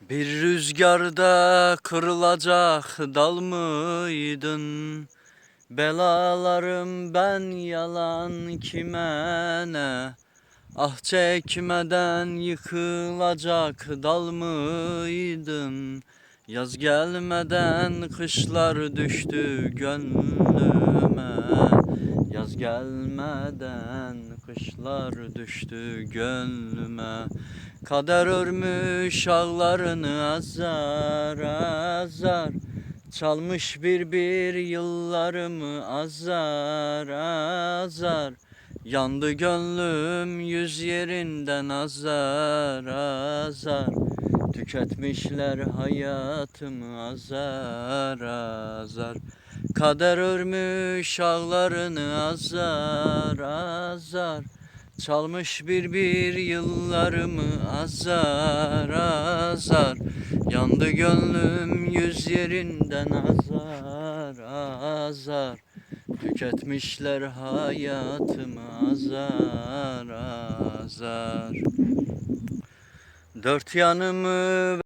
Bir rüzgarda kırılacak dal mıydın? Belalarım ben yalan kime ne? Ah çekmeden yıkılacak dal mıydın? Yaz gelmeden kışlar düştü gönlüme Yaz gelmeden kışlar düştü gönlüme Kader örmüş ağlarını azar azar. Çalmış bir bir yıllarımı azar azar. Yandı gönlüm yüz yerinden azar azar. Tüketmişler hayatımı azar azar. Kader örmüş ağlarını azar azar Çalmış bir bir yıllarımı azar azar. Yandı gönlüm yüz yerinden azar azar. Tüketmişler hayatımı azar azar. Dört yanımı